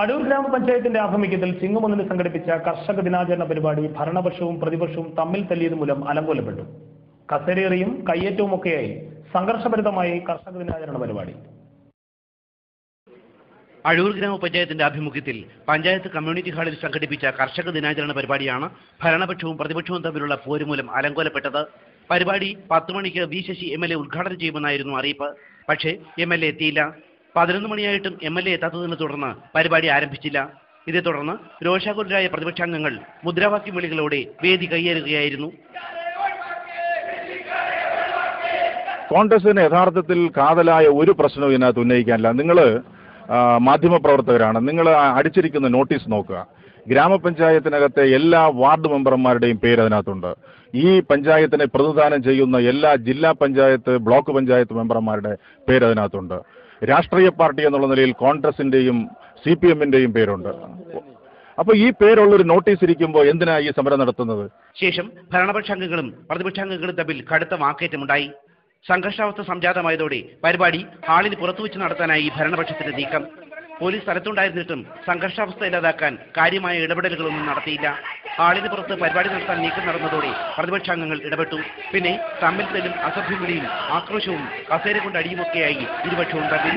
അടൂർ ഗ്രാമപഞ്ചായത്തിന്റെ ആഭിമുഖ്യത്തിൽ ചിങ്ങമൊന്നിന് സംഘടിപ്പിച്ച കർഷക ദിനാചരണ പരിപാടി ഭരണപക്ഷവും പ്രതിപക്ഷവും തമ്മിൽ തല്ലിയത് മൂലം അലങ്കോലപ്പെട്ടു. കസേരേറിയും കയ്യേറ്റവുമൊക്കെയായി സംഘർഷഭരിതമായി കർഷക ദിനാചരണ പരിപാടി. അഴൂർ ഗ്രാമപഞ്ചായത്തിന്റെ ആഭിമുഖ്യത്തിൽ പഞ്ചായത്ത് കമ്മ്യൂണിറ്റി ഹാളിൽ സംഘടിപ്പിച്ച കർഷക ദിനാചരണ പരിപാടിയാണ് ഭരണപക്ഷവും പ്രതിപക്ഷവും തമ്മിലുള്ള പോരുമൂലം അലങ്കോലപ്പെട്ടത്. പരിപാടി പത്ത് മണിക്ക് V Sasi M L A ഉദ്ഘാടനം ചെയ്യുമെന്നായിരുന്നു അറിയിപ്പ്. പക്ഷേ എം എൽ എ എത്തിയില്ല. പതിനൊന്ന് മണിയായിട്ടും എം എൽ എ എത്താത്തതിനെ തുടർന്ന് പരിപാടി ആരംഭിച്ചില്ല. ഇതേ തുടർന്ന് രോഷാകുലരായ പ്രതിപക്ഷാംഗങ്ങൾ മുദ്രാവാക്യം വിളികളോടെ വേദി കയ്യേറുകയായിരുന്നു കോൺഗ്രസിന് യഥാർത്ഥത്തിൽ കാതലായ ഒരു പ്രശ്നവും ഇതിനകത്ത് ഉന്നയിക്കാനില്ല. നിങ്ങൾ മാധ്യമപ്രവർത്തകരാണ്. നിങ്ങൾ അടിച്ചിരിക്കുന്ന നോട്ടീസ് നോക്കുക. ഗ്രാമപഞ്ചായത്തിനകത്തെ എല്ലാ വാർഡ് മെമ്പർമാരുടെയും പേര് അതിനകത്തുണ്ട്. ഈ പഞ്ചായത്തിനെ പ്രതിദാനം ചെയ്യുന്ന എല്ലാ ജില്ലാ പഞ്ചായത്ത് ബ്ലോക്ക് പഞ്ചായത്ത് മെമ്പർമാരുടെ പേര് അതിനകത്തുണ്ട്. രാഷ്ട്രീയ പാർട്ടി എന്നുള്ള നിലയിൽ കോൺഗ്രസിന്റെയും സി പി എമ്മിന്റെയും പേരുണ്ട്. അപ്പൊ ഈ പേരുള്ള ഒരു നോട്ടീസ് ഇരിക്കുമ്പോൾ എന്തിനാ ഈ സമരം നടത്തുന്നത്? ശേഷം ഭരണപക്ഷാംഗങ്ങളും പ്രതിപക്ഷാംഗങ്ങളും തമ്മിൽ കടുത്ത വാക്കേറ്റമുണ്ടായി. സംഘർഷാവസ്ഥ സംജാതമായതോടെ പരിപാടി ഹാളിന് പുറത്തുവച്ച് നടത്താനായി ഭരണപക്ഷത്തിന്റെ നീക്കം. പോലീസ് സ്ഥലത്തുണ്ടായിരുന്നിട്ടും സംഘർഷാവസ്ഥ ഇല്ലാതാക്കാൻ കാര്യമായ ഇടപെടലുകളൊന്നും നടത്തിയില്ല. ഹാളിന് പുറത്ത് പരിപാടി നടത്താൻ നീക്കം നടന്നതോടെ പ്രതിപക്ഷാംഗങ്ങൾ ഇടപെട്ടു. പിന്നെ തമ്മിൽ തല്ലും ആക്രോശവും കസേര കൊണ്ട് അടിയുമൊക്കെയായി ഇരുപക്ഷവും തമ്മിൽ.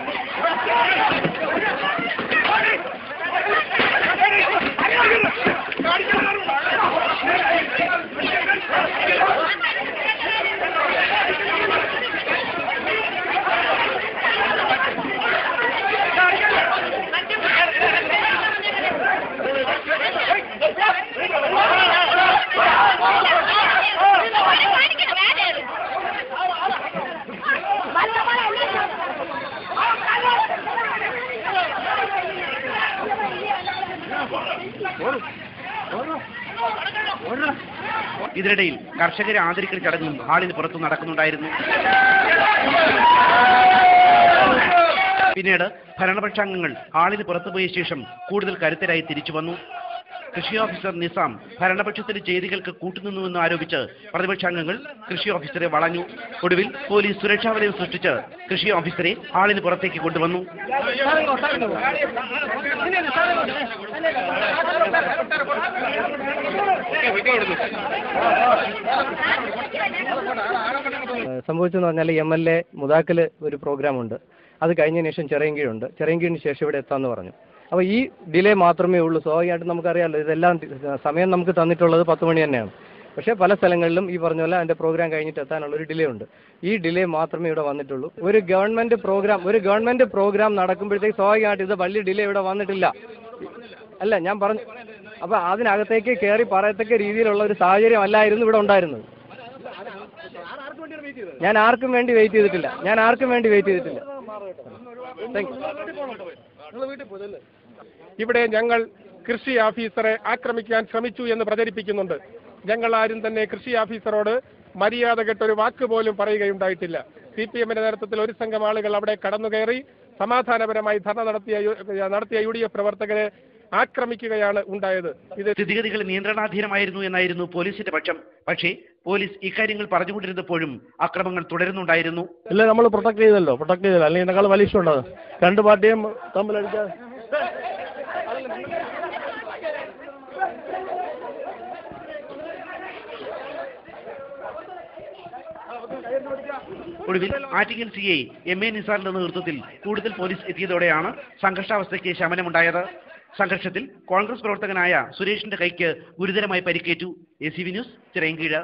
ഇതിനിടയിൽ കർഷകരെ ആദരിക്കൽ ചടങ്ങും ഹാളിന് പുറത്തു നടക്കുന്നുണ്ടായിരുന്നു. പിന്നീട് ഭരണപക്ഷാംഗങ്ങൾ ഹാളിന് പുറത്തുപോയ ശേഷം കൂടുതൽ കരുത്തരായി തിരിച്ചു വന്നു. കൃഷി ഓഫീസർ നിസാം ഭരണപക്ഷത്തിന്റെ ചെയ്തികൾക്ക് കൂട്ടുനിന്നുവെന്ന് ആരോപിച്ച് പ്രതിപക്ഷാംഗങ്ങൾ കൃഷി ഓഫീസറെ വളഞ്ഞു. ഒടുവിൽ പോലീസ് സുരക്ഷാ വലയം സൃഷ്ടിച്ച് കൃഷി ഓഫീസറെ ആളിന് പുറത്തേക്ക് കൊണ്ടുവന്നു. സംഭവിച്ചെന്ന് പറഞ്ഞാൽ എം എൽ എ മുതാക്കൽ ഒരു പ്രോഗ്രാം ഉണ്ട് അത് കഴിഞ്ഞതിന് ശേഷം ചെറിയങ്കീഴുണ്ട് ചെറിയങ്കീഴിന് ശേഷം ഇവിടെ എത്താമെന്ന് പറഞ്ഞു. അപ്പോൾ ഈ ഡിലേ മാത്രമേ ഉള്ളൂ. സ്വാഭാവികമായിട്ടും നമുക്കറിയാമല്ലോ ഇതെല്ലാം സമയം നമുക്ക് തന്നിട്ടുള്ളത് പത്ത് മണി തന്നെയാണ്. പക്ഷേ പല സ്ഥലങ്ങളിലും ഈ പറഞ്ഞ പോലെ അതിന്റെ പ്രോഗ്രാം കഴിഞ്ഞിട്ട് എത്താനുള്ള ഒരു ഡിലേ ഉണ്ട്. ഈ ഡിലേ മാത്രമേ ഇവിടെ വന്നിട്ടുള്ളൂ. ഒരു ഗവൺമെന്റ് പ്രോഗ്രാം ഒരു ഗവൺമെന്റ് പ്രോഗ്രാം നടക്കുമ്പോഴത്തേക്ക് സ്വാഭാവികമായിട്ട് ഇത് വലിയ ഡിലേ ഇവിടെ വന്നിട്ടില്ല. അല്ല ഞാൻ പറഞ്ഞു അപ്പോൾ അതിനകത്തേക്ക് കയറി പറയത്തക്ക രീതിയിലുള്ള ഒരു സാഹചര്യം അല്ലായിരുന്നു ഇവിടെ ഉണ്ടായിരുന്നത്. ഞാൻ ആർക്കും വേണ്ടി വെയിറ്റ് ചെയ്തിട്ടില്ല. ഞാൻ ആർക്കും വേണ്ടി വെയിറ്റ് ചെയ്തിട്ടില്ല. താങ്ക് യു ഇവിടെ ഞങ്ങൾ കൃഷി ഓഫീസറെ ആക്രമിക്കാൻ ശ്രമിച്ചു എന്ന് പ്രചരിപ്പിക്കുന്നുണ്ട്. ഞങ്ങൾ ആരും തന്നെ കൃഷി ഓഫീസറോട് മര്യാദ കെട്ടൊരു വാക്ക് പോലും പറയുകയുണ്ടായിട്ടില്ല. സി പി എമ്മിന്റെ നേതൃത്വത്തിൽ ഒരു സംഘം ആളുകൾ അവിടെ കടന്നുകയറി സമാധാനപരമായി ധർണ നടത്തിയ യു- നടത്തിയ യു ഡി എഫ് പ്രവർത്തകരെ ആക്രമിക്കുകയാണ് ഉണ്ടായത്. ഇത് സ്ഥിതിഗതികൾ നിയന്ത്രണാധീനമായിരുന്നു എന്നായിരുന്നു പോലീസിന്റെ പക്ഷം. പക്ഷേ പോലീസ് ഇക്കാര്യങ്ങൾ പറഞ്ഞുകൊണ്ടിരുന്നപ്പോഴും അക്രമങ്ങൾ തുടരുന്നുണ്ടായിരുന്നു. ഇല്ല നമ്മൾ പ്രൊട്ടക്ട് ചെയ്തല്ലോ പ്രൊട്ടക്ട് ചെയ്തല്ലോ. അല്ലെങ്കിൽ ഇതിനേക്കാൾ വലിയ ഇഷ്യൂ ഉണ്ടാകും. രണ്ട് പാർട്ടിയും തമ്മിലടിക്കാൻ ഒടുവിൽ Attingal C I M A നിസാറിന്റെ നേതൃത്വത്തിൽ കൂടുതൽ പോലീസ് എത്തിയതോടെയാണ് സംഘർഷാവസ്ഥയ്ക്ക് ശമനമുണ്ടായത്. സംഘർഷത്തിൽ കോൺഗ്രസ് പ്രവർത്തകനായ സുരേഷിന്റെ കൈക്ക് ഗുരുതരമായി പരിക്കേറ്റു. A news Chirayinkeezhu